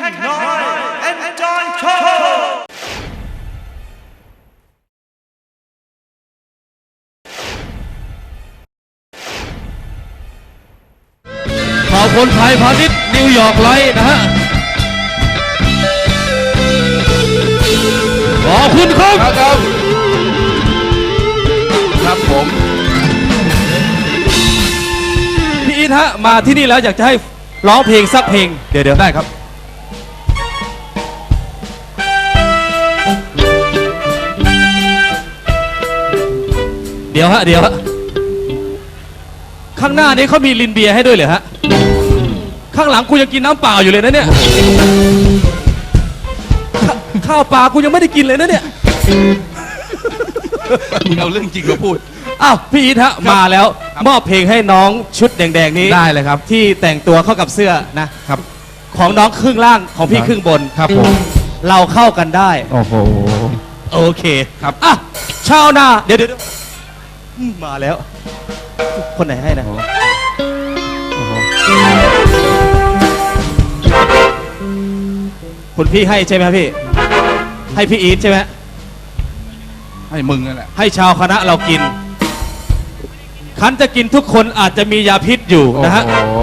Noise and John Cho. ขอบคุณไทยพาณิชย์นิวยอร์กไลท์นะฮะ ขอบคุณครับครับครับผมพี่อีทฮะมาที่นี่แล้วอยากจะให้ร้องเพลงสักเพลง เดี๋ยวเดี๋ยวได้ครับ เดี๋ยวฮะเดี๋ยวฮะข้างหน้านี้เขามีลินเบียร์ให้ด้วยเหรอฮะ ข้างหลังกูยังกินน้ำเปล่าอยู่เลยนะเนี่ยข้าข้าวปลากูยังไม่ได้กินเลยนะเนี่ยมึงเอาเรื่องจริงมาพูด อ้าวพี่อีทฮะมาแล้ว มอบเพลงให้น้องชุดแดงๆนี้ได้เลยครับ ที่แต่งตัวเข้ากับเสื้อนะครับ ของน้องครึ่งล่างของพี่ครับครึ่งบนครับผมเราเข้ากันได้ โอ้โห โอเคครับอะชาวนาเดี๋ยวเดี๋ยวเดี๋ยวอื มมาแล้ว คนไหนให้นะโอ้โหคุณพี่ให้ใช่ไหมครับพี่ ให้พี่อีทใช่ไหม ให้มึงนั่นแหละ ให้ชาวคณะเรากิน คันจะกินทุกคนอาจจะมียาพิษอยู่นะฮะ โอ้โห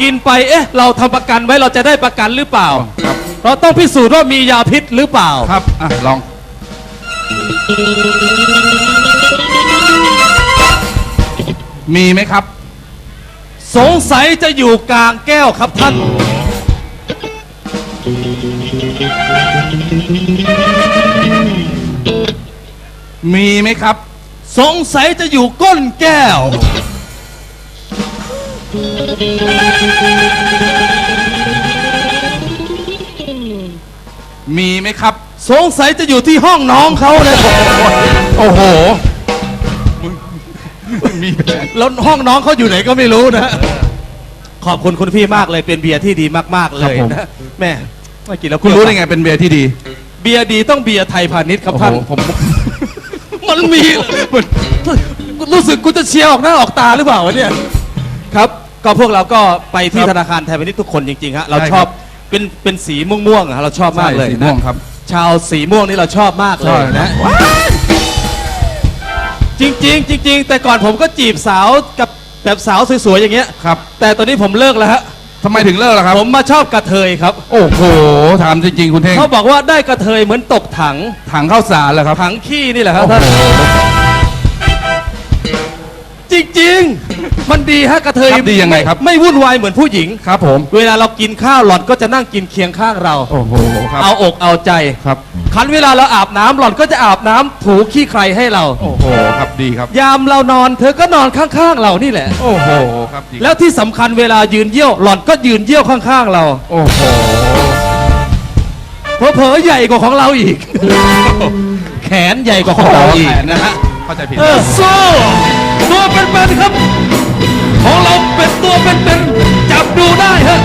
กินไป เอ๊ะ เราทำประกันไว้เราจะได้ประกันหรือเปล่า ครับเราต้องพิสูจน์ว่ามียาพิษหรือเปล่า ครับอะลอง มีไหมครับ สงสัยจะอยู่กลางแก้วครับท่าน มีไหมครับ สงสัยจะอยู่ก้นแก้ว มีไหมครับ สงสัยจะอยู่ที่ห้องน้องเขานะโอ้โห มึงมีแผนแล้วห้องน้องเขาอยู่ไหนก็ไม่รู้นะ ขอบคุณคุณพี่มากเลยเป็นเบียร์ที่ดีมากๆเลยนะแม่ไม่กินแล้วคุณรู้ได้ไงเป็นเบียร์ที่ดี เบียร์ดีต้องเบียร์ไทยพาณิชย์ครับโอ้โหท่านผมมันมีรู้สึกกูจะเชียร์ออกหน้าออกตาหรือเปล่าวะเนี่ยครับก็พวกเราก็ไปที่ธนาคารไทยพาณิชย์ทุกคนจริงๆฮะเราชอบเป็นเป็นสีม่วงๆอะฮะเราชอบมากเลยใช่สีนะม่วงครับชาวสีม่วงนี่เราชอบมากเลยนะ จริงๆจริงๆแต่ก่อนผมก็จีบสาวกับแบบสาวสวยๆอย่างเงี้ย ครับแต่ตอนนี้ผมเลิกแล้วฮะทำไมถึงเลิกล่ะครับ ผมมาชอบกระเทยครับ โอ้โหถามจริงๆคุณเท่งเขาบอกว่าได้กระเทยเหมือนตกถัง ถังข้าวสารเหรอครับ ถังขี้นี่แหละครับโอ้ท่านโหจริงๆ มันดีฮะกระเทยครับดียังไงครับ ไม่วุ่นวายเหมือนผู้หญิงครับผม เวลาเรากินข้าวหล่อนก็จะนั่งกินเคียงข้างเรา โอ้โหครับเอาอกเอาใจครับ คันเวลาเราอาบน้ำหล่อนก็จะอาบน้ำถูขี้ใครให้เรา โอ้โหครับดีครับ ยามเรานอนเธอก็นอนข้างๆเรานี่แหละ โอ้โหครับดีแล้วที่สำคัญเวลายืนเยี่ยวหล่อนก็ยืนเยี่ยวข้างๆเรา โอ้โหเผลอๆใหญ่กว่าของเราอีก แขนใหญ่กว่าของเราอีก แขนนะฮะเข้าใจผิดเออสู้ตัวเป็นๆครับ ของเราเป็นตัวเป็นๆจับดูได้ฮะ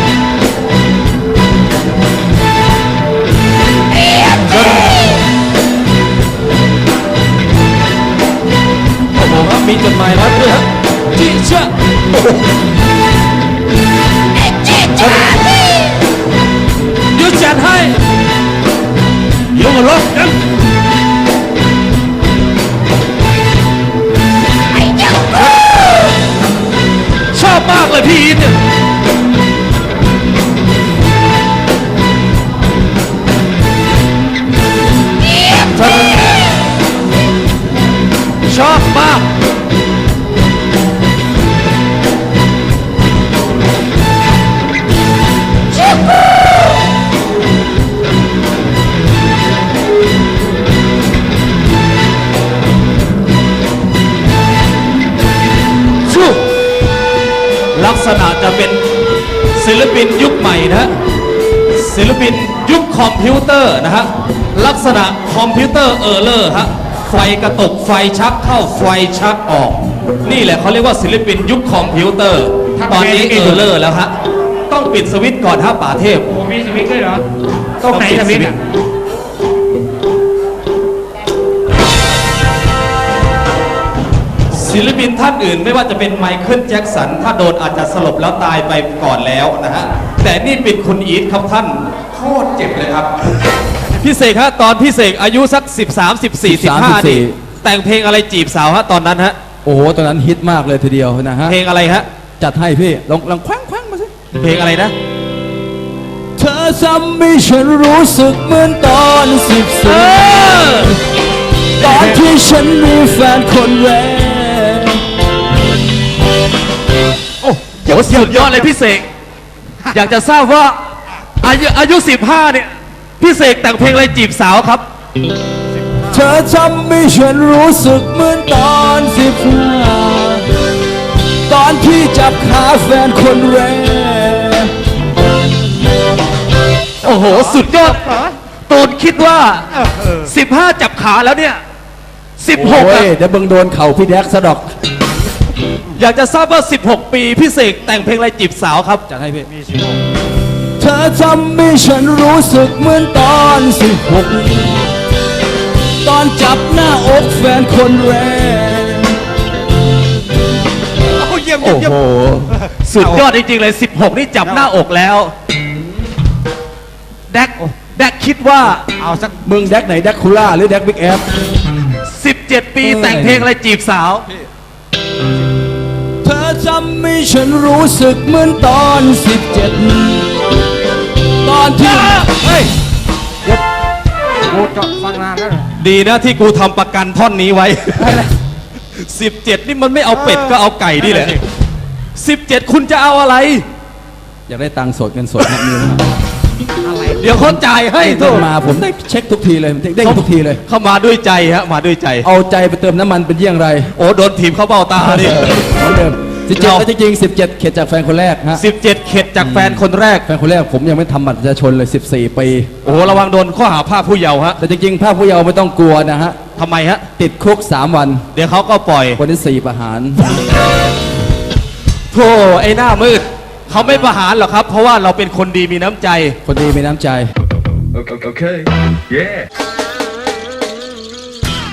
โอ้โหครับมีจดหมายรัดด้วยฮะจิชะเดี๋ยวจัดให้เดี๋ยวมาล็อกกัน อ ลักษณะจะเป็นศิลปินยุคใหม่นะฮะศิลปินยุคคอมพิวเตอร์นะฮะลักษณะคอมพิวเตอร์เออร์เลอร์ฮะไฟกระตุกไฟชักเข้าไฟชักออก นี่แหละเขาเรียกว่าศิลปินยุคคอมพิวเตอร์ ตอนนี้เออร์เลอร์แล้วฮะต้องปิดสวิตช์ก่อนฮะป่าเทพมีสวิตช์ด้วยเหรอตรงไหนสวิตช์อะ ศิลปินท่านอื่นไม่ว่าจะเป็นไมเคิลแจ็คสัน ถ้าโดนอาจจะสลบแล้วตายไปก่อนแล้วนะฮะ แต่นี่เป็นคุณอีทครับท่านตรเจ็บเลยครับ พี่เสกฮะตอนพี่เสกอายุสัก 13 14 15นี่14 แต่งเพลงอะไรจีบสาวฮะตอนนั้นฮะ โอ้โหตอนนั้นฮิตมากเลยทีเดียวนะฮะ เพลงอะไรฮะ จัดให้พี่ลองลองแคว้งแคว้งมาสิ เพลงอะไรนะ เธอทำให้ฉันรู้สึกเหมือนตอนสิบเอสี่อตอนที่ฉันมีแฟนคนแรก โอ้เดี๋ยวสุดยอดเลยพี่เสก อยากจะทราบว่าอายุอายุ 15 เนี่ย พี่เสกแต่งเพลงอะไรจีบสาวครับ เธอทำให้ฉันรู้สึกเหมือนตอนสิบห้าตอนที่จับขาแฟนคนแรก โอ้โห สุดยอดตูนคิดว่า 15 จับขาแล้วเนี่ย 16โอ้อะยเดี๋ยวเบิ่งโดนเข่าพี่แดกซะดอก อยากจะทราบว่า 16 ปีพี่เสกแต่งเพลงอะไรจีบสาวครับจัดให้พี่เธอทำให้ฉันรู้สึกเหมือนตอนสิบหกตอนจับหน้าอกแฟนคนแรกโอ้เยี่ยมโอ้เยี่ยมโหสุดยอดจริงๆเลย 16 นี่จับหน้าอกแล้ว แดกแดกคิดว่าเอาสักมึงแดกไหนแดกคูล่าหรือแดกบิ๊กแอฟ17 ปีแต่งเพลงอะไรจีบสาว เธอทำให้ฉันรู้สึกเหมือนตอนสิบเจ็ดตอนที่เฮ้ยกูจะฟังนานแล้วเหรอดีนะที่กูทำประกันท่อนนี้ไว้17นี่มันไม่เอาเป็ดก็เอาไก่นี่แหละ17คุณจะเอาอะไร อยากได้ตังค์สดเงินสดนะมีไหมเดี๋ยวเขาจ่ายให้ให้ทุเดิกนมาผมได้เช็คทุกทีเลยเด้งทุกทีเลย เข้ามาด้วยใจฮะมาด้วยใจ เอาใจไปเติมน้ำมันเป็นเยี่ยงไร โอ้โดนทีมเขาเบ้าตาดิเหมือนเดิม สิบเจ็ดเราแล้วจริงๆสิบเจ็ดเขตจากแฟนคนแรกฮะ17 เข็ดจากแฟนคนแรก แฟนคนแรกผมยังไม่ทำบัตรประชาชนเลย 14 ปี โอ้โหระวังโดนข้อหาภาพผู้เยาว์ฮะแต่จริงๆภาพผู้เยาว์ไม่ต้องกลัวนะฮะ ทำไมฮะ ติดคุก 3 วัน เดี๋ยวเขาก็ปล่อยวันที่ 4 ประหาร โธ่ไอ้หน้ามืด เขาไม่ประหารหรอกครับ เพราะว่าเราเป็นคนดีมีน้ำใจ คนดีมีน้ำใจ Okay. okay. Yeah.